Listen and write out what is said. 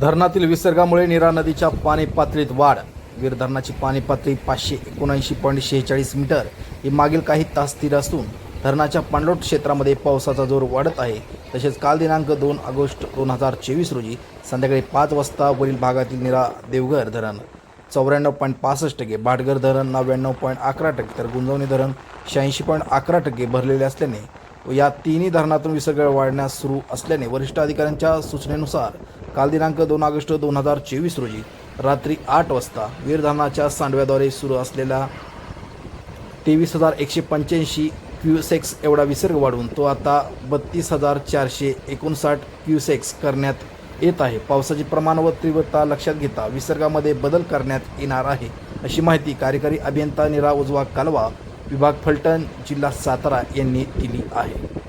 धरणातील विसर्गामुळे नीरा नदीच्या पाणी पातळीत वाढ. वीर धरणाची पाणी पातळी पाचशे एकोणऐंशी पॉईंट शेहेचाळीस मीटर. ही मागील काही तास स्थिर असून धरणाच्या पाणलोट क्षेत्रामध्ये पावसाचा जोर वाढत आहे. तसेच काल दिनांक दोन ऑगस्ट दोन हजार चोवीस रोजी संध्याकाळी पाच वाजता वरील भागातील निरा देवघर धरण चौऱ्याण्णव पॉईंट पासष्ट टक्के भाटघर धरण नव्याण्णव पॉईंट अकरा टक्के तर गुंजवणी धरण शहाऐंशी पॉईंट अकरा टक्के भरलेले असल्याने या तिन्ही धरणातून विसर्ग वाढण्यास सुरू असल्याने वरिष्ठ अधिकाऱ्यांच्या सूचनेनुसार काल दिनांक दोन ऑगस्ट दोन हजार चोवीस रोजी रात्री आठ वाजता वीरधानाच्या सांडव्याद्वारे सुरू असलेल्या तेवीस हजार एकशे पंच्याऐंशी क्युसेक्स एवढा विसर्ग वाढवून तो आता बत्तीस हजार चारशे एकोणसाठ क्यूसेक्स करण्यात येत आहे. पावसाचे प्रमाण व तीव्रता लक्षात घेता विसर्गामध्ये बदल करण्यात येणार आहे अशी माहिती कार्यकारी अभियंता निरा उजवा कालवा विभाग फलटण जिल्हा सातारा यांनी दिली आहे.